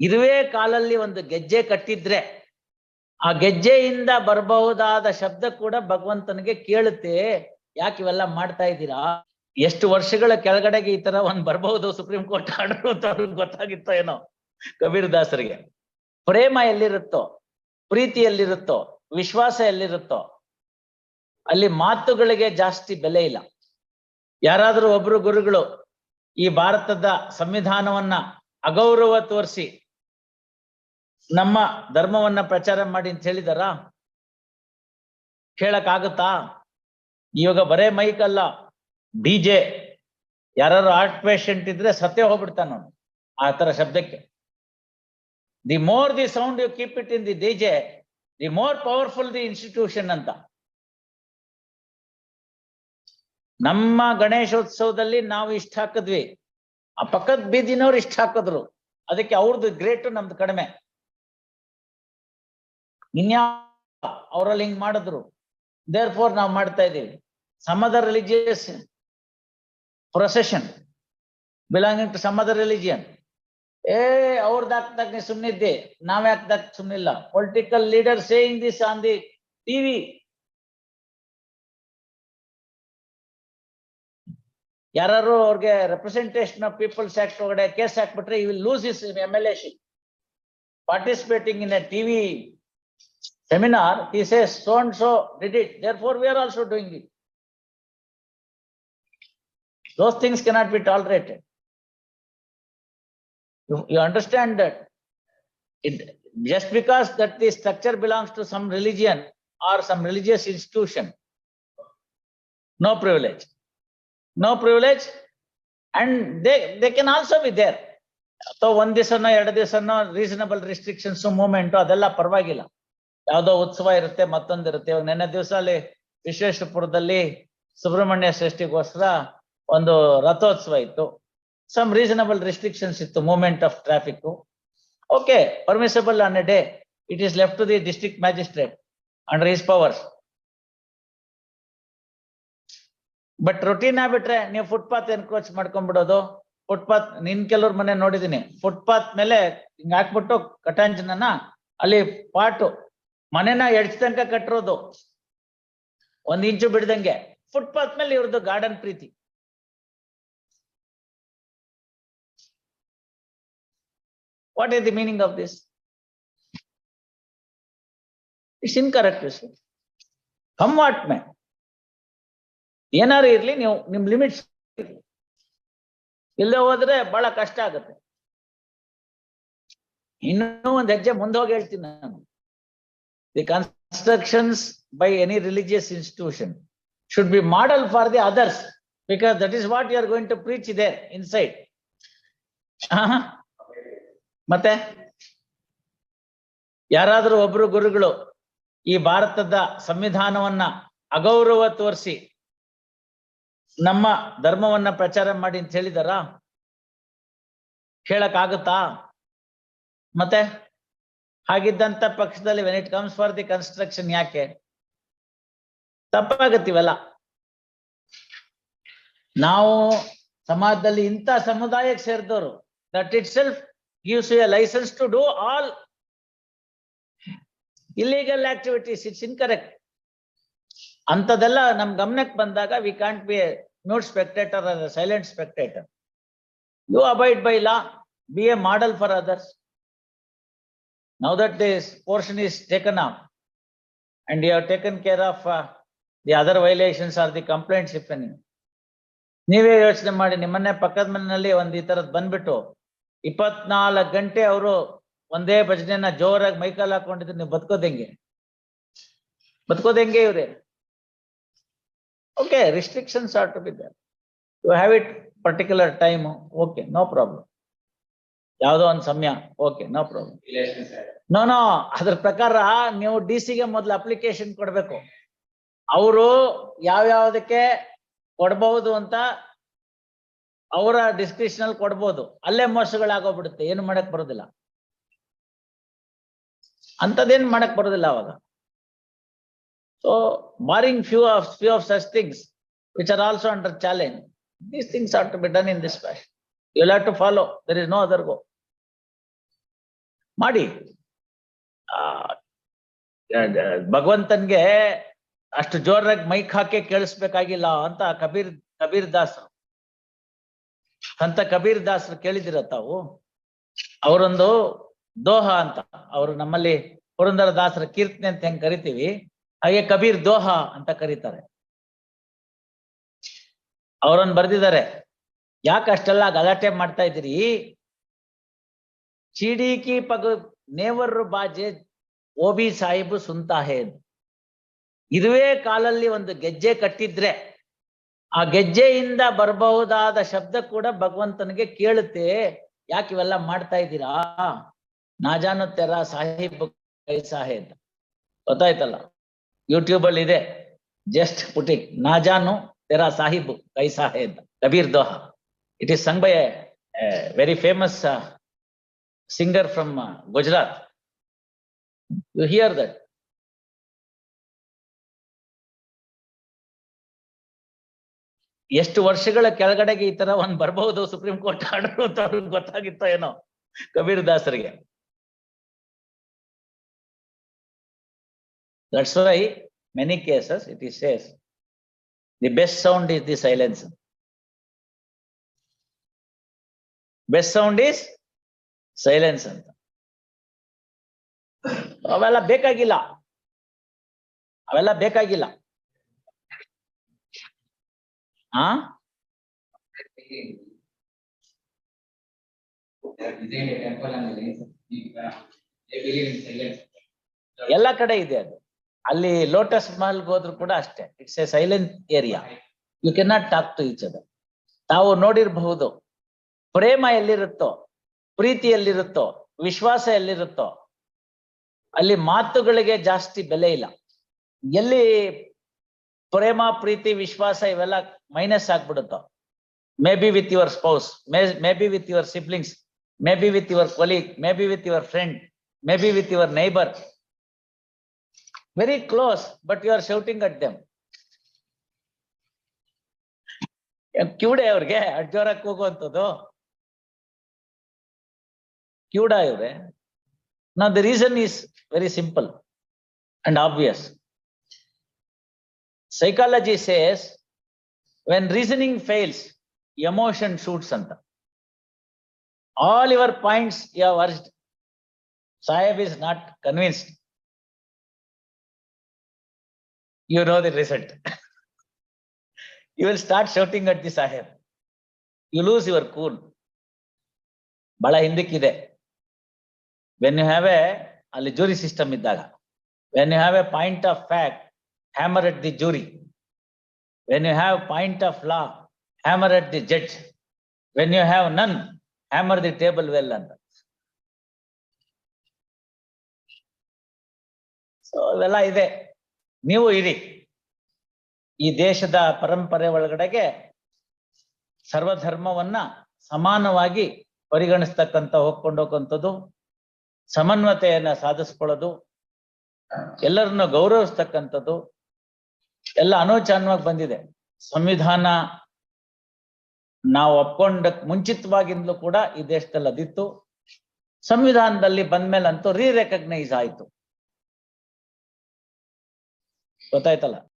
ಇರುವೆ ಕಾಲಲ್ಲಿ ಒಂದು ಗೆಜ್ಜೆ ಕಟ್ಟಿದ್ರೆ ಆ ಗೆಜ್ಜೆಯಿಂದ ಬರಬಹುದಾದ ಶಬ್ದ ಕೂಡ ಭಗವಂತನಿಗೆ ಕೇಳುತ್ತೆ. ಯಾಕೆ ಇವೆಲ್ಲ ಮಾಡ್ತಾ ಇದ್ದೀರಾ? ಎಷ್ಟು ವರ್ಷಗಳ ಕೆಳಗಡೆಗೆ ಈ ತರ ಒಂದ್ ಬರಬಹುದು ಸುಪ್ರೀಂ ಕೋರ್ಟ್ ಆರ್ಡರ್ ಅಂತ ಅವ್ರಿಗೆ ಗೊತ್ತಾಗಿತ್ತೋ ಏನೋ? ಕಬೀರ್ ದಾಸರಿಗೆ. ಪ್ರೇಮ ಎಲ್ಲಿರುತ್ತೋ? ಪ್ರೀತಿ ಎಲ್ಲಿರುತ್ತೋ? ವಿಶ್ವಾಸ ಎಲ್ಲಿರುತ್ತೋ? ಅಲ್ಲಿ ಮಾತುಗಳಿಗೆ ಜಾಸ್ತಿ ಬೆಲೆ ಇಲ್ಲ. ಯಾರಾದ್ರೂ ಒಬ್ರು ಗುರುಗಳು ಈ ಭಾರತದ ಸಂವಿಧಾನವನ್ನ ಅಗೌರವ ತೋರಿಸಿ ನಮ್ಮ ಧರ್ಮವನ್ನ ಪ್ರಚಾರ ಮಾಡಿ ಅಂತ ಹೇಳಿದಾರ? ಕೇಳಕ್ ಆಗುತ್ತಾ ಇವಾಗ ಬರೇ ಮೈಕ್ ಅಲ್ಲ. ಡಿಜೆ ಯಾರು ಆರ್ಟ್ ಪೇಷಂಟ್ ಇದ್ರೆ ಸತ್ಯ ಹೋಗ್ಬಿಡ್ತಾನ ಆ ತರ ಶಬ್ದಕ್ಕೆ. The more the sound you keep it in the DJ the more powerful the institution ಅಂತ. ನಮ್ಮ ಗಣೇಶೋತ್ಸವದಲ್ಲಿ ನಾವು ಇಷ್ಟ ಹಾಕಿದ್ವಿ. ಆ ಪಕ್ಕದ ಬೀದಿನವ್ರು ಇಷ್ಟ ಹಾಕಿದ್ರು. ಅದಕ್ಕೆ ಅವ್ರದ್ದು ಗ್ರೇಟ್ ನಮ್ದು ಕಡಿಮೆ. ಇನ್ಯಾ ಅವರಲ್ಲಿ ಹಿಂಗ್ ಮಾಡಿದ್ರು ದೇರ್ ಫೋರ್ ನಾವು ಮಾಡ್ತಾ ಇದ್ದೀವಿ. Some other religious procession belonging to some other religion ಏ ಅವ್ರದ್ದು ಹಾಕ್ದಾಗ ನೀ ಸುಮ್ಮನಿದ್ದೆ ನಾವ್ ಯಾಕ್ದಾಗ ಸುಮ್ಮನಿಲ್ಲ political leader saying this on the TV ಯಾರು ಅವ್ರಿಗೆ ರೆಪ್ರೆಸೆಂಟೇಷನ್ ಆಫ್ ಪೀಪಲ್ಸ್ ಆಕ್ಟ್ ಒಳಗಡೆ ಕೇಸ್ ಹಾಕ್ಬಿಟ್ರೆ you will lose is M L A ship participating in a TV seminar, he says, so and so did it, therefore we are also doing it. Those things cannot be tolerated. You, you understand that it, just because that the structure belongs to some religion or some religious institution, no privilege. No privilege, and they, they can also be there. ಅಥವಾ ಒಂದ್ ದಿವಸನೋ ಎರಡು ದಿವಸನೋ reasonable restrictions movement ಅದೆಲ್ಲ ಪರವಾಗಿಲ್ಲ ಯಾವ್ದೋ ಉತ್ಸವ ಇರುತ್ತೆ, ಮತ್ತೊಂದು ಇರುತ್ತೆ. ನೆನ್ನೆ ದಿವಸ ಅಲ್ಲಿ ವಿಶ್ವೇಶ್ವರಪುರದಲ್ಲಿ ಸುಬ್ರಹ್ಮಣ್ಯ ಷಷ್ಠಿಗೋಸ್ಕರ ಒಂದು ರಥೋತ್ಸವ ಇತ್ತು. ಸಮ್ ರೀಸನಬಲ್ ರಿಸ್ಟ್ರಿಕ್ಷನ್ಸ್ ಇತ್ತು movement of traffic okay permissible on a day it is left to the district magistrate under his powers but routine ಆಗ್ಬಿಟ್ರೆ ನೀವು ಫುಟ್ಪಾತ್ ಎನ್ಕ್ರೋಚ್ ಮಾಡ್ಕೊಂಡ್ಬಿಡೋದು. ಫುಟ್ಪಾತ್ ನಿನ್ ಕೆಲವ್ರ ಮನೆ ನೋಡಿದೀನಿ. ಫುಟ್ಪಾತ್ ಮೇಲೆ ಹಿಂಗ್ ಹಾಕ್ಬಿಟ್ಟು ಕಟಾಂಜನನ ಅಲ್ಲಿ ಪಾಟು ಮನೆನ ಎಡ್ಚ್ ತನಕ ಕಟ್ಟಿರೋದು ಒಂದ್ ಇಂಚು ಬಿಡ್ದಂಗೆ. ಫುಟ್ಪಾತ್ ಮೇಲೆ ಇವ್ರದ್ದು garden Preethi. What is the meaning of this it's incorrect come what may ಏನಾರು ಇರ್ಲಿ, ನೀವು ನಿಮ್ ಲಿಮಿಟ್ಸ್ ಇಲ್ಲದೆ ಹೋದ್ರೆ ಬಹಳ ಕಷ್ಟ ಆಗುತ್ತೆ. ಇನ್ನೂ ಒಂದ್ ಹೆಜ್ಜೆ ಮುಂದೆ ಹೋಗಿ ಹೇಳ್ತೀನಿ ನಾನು. The constructions by any religious institution should be model for the others because that is what you are going to preach ಇದೆ ಇನ್ಸೈಡ್ ಮತ್ತೆ? ಯಾರಾದ್ರೂ ಒಬ್ರು ಗುರುಗಳು ಈ ಭಾರತದ ಸಂವಿಧಾನವನ್ನ ಅಗೌರವ ತೋರಿಸಿ ನಮ್ಮ ಧರ್ಮವನ್ನ ಪ್ರಚಾರ ಮಾಡಿ ಅಂತ ಹೇಳಿದಾರ? ಕೇಳಕ್ ಮತ್ತೆ? ಹಾಗಿದ್ದಂತ ಪಕ್ಷದಲ್ಲಿ when it comes for the construction ಯಾಕೆ? ತಪ್ಪಾಗತ್ತಿವಲ್ಲ. ನಾವು ಸಮಾಜದಲ್ಲಿ ಇಂಥ ಸಮುದಾಯಕ್ಕೆ ಸೇರಿದವರು that itself gives a license to do all illegal activities it's incorrect ಅಂತದೆಲ್ಲ ನಮ್ ಗಮನಕ್ಕೆ ಬಂದಾಗ we can't be mute spectator silent spectator you abide by law be a model for others Now that this portion is taken up and you have taken care of uh, the other violations or the complaints if any. ನೀವೇ ಯೋಚನೆ ಮಾಡಿ ನಿಮ್ಮನ್ನೇ ಪಕ್ಕದ ಮನೆಯಲ್ಲಿ ಒಂದ್ ಈ ತರದ್ ಬಂದ್ಬಿಟ್ಟು ಇಪ್ಪತ್ನಾಲ್ಕು ಗಂಟೆ ಅವರು ಒಂದೇ ಭಜನೆನ ಜೋರಾಗಿ ಮೈಕಲ್ ಹಾಕೊಂಡಿದ್ರೆ ನೀವು ಬದುಕೋದ್ ಹೆಂಗೆ ಬದುಕೋದ್ ಹೆಂಗೆ ಇವ್ರೆ Okay, restrictions are to be there. You have it particular time, okay, no problem. ಯಾವುದೋ ಒಂದು ಸಮಯ. Okay no problem no no ಅದ್ರ ಪ್ರಕಾರ ನೀವು ಡಿಸಿ ಗೆ ಮೊದ್ಲು ಅಪ್ಲಿಕೇಶನ್ ಕೊಡ್ಬೇಕು. ಅವರು ಯಾವ ಯಾವ್ದಕ್ಕೆ ಕೊಡ್ಬಹುದು ಅಂತ ಅವರ ಡಿಸ್ಕ್ರಿಪ್ಷನ್ ಅಲ್ಲಿ ಕೊಡ್ಬೋದು. ಅಲ್ಲೇ ಮೋಸಗಳಾಗೋಗ್ಬಿಡುತ್ತೆ. ಏನು ಮಾಡಕ್ ಬರೋದಿಲ್ಲ. ಅಂತದೇನ್ ಮಾಡಕ್ ಬರೋದಿಲ್ಲ ಅವಾಗ. So ಮಾರಿಂಗ್ few of few of such things which are also under challenge these things are to be done in this fashion you have to follow there is no other go ಮಾಡಿ. ಭಗವಂತನ್ಗೆ ಅಷ್ಟು ಜೋರಾಗಿ ಮೈಕ್ ಹಾಕಿ ಕೇಳಿಸ್ಬೇಕಾಗಿಲ್ಲ ಅಂತ ಕಬೀರ್ ಕಬೀರ್ ದಾಸರು ಸಂತ ಕಬೀರ್ ದಾಸರು ಕೇಳಿದಿರ ತಾವು? ಅವರೊಂದು ದೋಹ ಅಂತ, ಅವರು ನಮ್ಮಲ್ಲಿ ಪುರಂದರ ದಾಸರ ಕೀರ್ತನೆ ಅಂತ ಹೆಂಗ್ ಕರಿತೀವಿ? ಹಾಗೆ ಕಬೀರ್ ದೋಹ ಅಂತ ಕರೀತಾರೆ. ಅವರನ್ನು ಬರ್ದಿದ್ದಾರೆ. ಯಾಕೆ ಅಷ್ಟೆಲ್ಲ ಗಲಾಟೆ ಮಾಡ್ತಾ ಇದ್ದೀರಿ? ಚೀಡಿಕಿ ಪಗ ನೇವರ್ ಬಾಜೆ ಓಬಿ ಸಾಹಿಬ್ ಸುಂತಾಹೆ ಇದುವೇ ಕಾಲಲ್ಲಿ ಒಂದು ಗೆಜ್ಜೆ ಕಟ್ಟಿದ್ರೆ ಆ ಗೆಜ್ಜೆಯಿಂದ ಬರಬಹುದಾದ ಶಬ್ದ ಕೂಡ ಭಗವಂತನಿಗೆ ಕೇಳುತ್ತೆ. ಯಾಕೆ ಇವೆಲ್ಲ ಮಾಡ್ತಾ ಇದ್ದೀರಾ? ನಾಜಾನು ತೆರ ಸಾಹಿಬ್ ಕೈ ಸಾಹೇಬ್. ಗೊತ್ತಾಯ್ತಲ್ಲ? ಯೂಟ್ಯೂಬ್ ಅಲ್ಲಿ ಇದೆ. ಜಸ್ಟ್ ಪುಟಿಕ್ ನಾಜಾನು ತೆರಾ ಸಾಹಿಬ್ ಕೈ Saheb. Kabir doha. It is sung by very famous singer uh, Gujarat. You hear that. ಎಷ್ಟು ವರ್ಷಗಳ ಕೆಳಗಡೆಗೆ ಈ ತರ ಒಂದ್ ಬರಬಹುದು ಸುಪ್ರೀಂ ಕೋರ್ಟ್ ಆರ್ಡರ್ ಅಂತ ಅವ್ರಿಗೆ ಗೊತ್ತಾಗಿತ್ತೋ ಏನೋ Kabir ದಾಸರಿಗೆ that's why many cases it is says the best sound is the silence best sound is silence ಅಂತ. ಅವೆಲ್ಲ ಬೇಕಾಗಿಲ್ಲ. ಅವೆಲ್ಲ ಬೇಕಾಗಿಲ್ಲ. ಆ. ಎಲ್ಲ ಕಡೆ ಇದೆ ಅದು. ಅಲ್ಲಿ ಲೋಟಸ್ ಮಹಲ್ ಹೋದ್ರು ಕೂಡ ಅಷ್ಟೇ. It's a silent area you cannot talk to each other ತಾವು ನೋಡಿರಬಹುದು. ಪ್ರೇಮ ಎಲ್ಲಿರುತ್ತೋ? ಪ್ರೀತಿ ಎಲ್ಲಿರುತ್ತೋ ವಿಶ್ವಾಸ ಎಲ್ಲಿರುತ್ತೋ ಅಲ್ಲಿ ಮಾತುಗಳಿಗೆ ಜಾಸ್ತಿ ಬೆಲೆ ಇಲ್ಲ. ಎಲ್ಲಿ ಪ್ರೇಮ, ಪ್ರೀತಿ, ವಿಶ್ವಾಸ ಇವೆಲ್ಲ minus ಆಗ್ಬಿಡುತ್ತೋ, may be with your spouse, may may be with your siblings, may be with your colleague, may be with your friend, may be with your neighbour. Very close but you are shouting at them ಕಿವುಡೆ ಅವ್ರಿಗೆ? ಅಡ್ಜೋರಕ್ಕೆ ಜೋರಾಗಿ ಕೂಗುವಂಥದ್ದು ಕಿವುಡ ಇವ್ರೆ ನಾ the reason is very simple and obvious psychology says when reasoning fails emotion shoots ಅಂತ all your points you have urged saheb is not convinced you know the result. you will start shouting at the Sahib. You lose your cool. ಬಹಳ ಹಿಂದಕ್ಕಿದೆ when you have a ಅಲ್ಲಿ jury system ಇದ್ದಾಗ when you have a point of fact hammer at the jury when you have point of law hammer at the judge when you have none hammer the table well ಅಂತ so ಇವೆಲ್ಲ ಇದೆ. ನೀವು ಇರಿ. ಈ ದೇಶದ ಪರಂಪರೆ ಒಳಗಡೆಗೆ ಸರ್ವಧರ್ಮವನ್ನ ಸಮಾನವಾಗಿ ಪರಿಗಣಿಸ್ತಕ್ಕಂಥ ಹೋಗ್ಕೊಂಡು ಹೋಗುವಂಥದ್ದು ಸಮನ್ವತೆಯನ್ನ ಸಾಧಿಸ್ಕೊಳ್ಳೋದು, ಎಲ್ಲರನ್ನ ಗೌರವಿಸ್ತಕ್ಕಂಥದ್ದು, ಎಲ್ಲ ಅನೋಚಾನವಾಗಿ ಬಂದಿದೆ. ಸಂವಿಧಾನ ನಾವು ಒಪ್ಕೊಂಡ ಮುಂಚಿತವಾಗಿಂದಲೂ ಕೂಡ ಈ ದೇಶದಲ್ಲಿ ಅದಿತ್ತು. ಸಂವಿಧಾನದಲ್ಲಿ ಬಂದ್ಮೇಲಂತೂ ರೀ ರೆಕಗ್ನೈಸ್ ಆಯ್ತು. ಗೊತ್ತಾಯ್ತಲ್ಲ?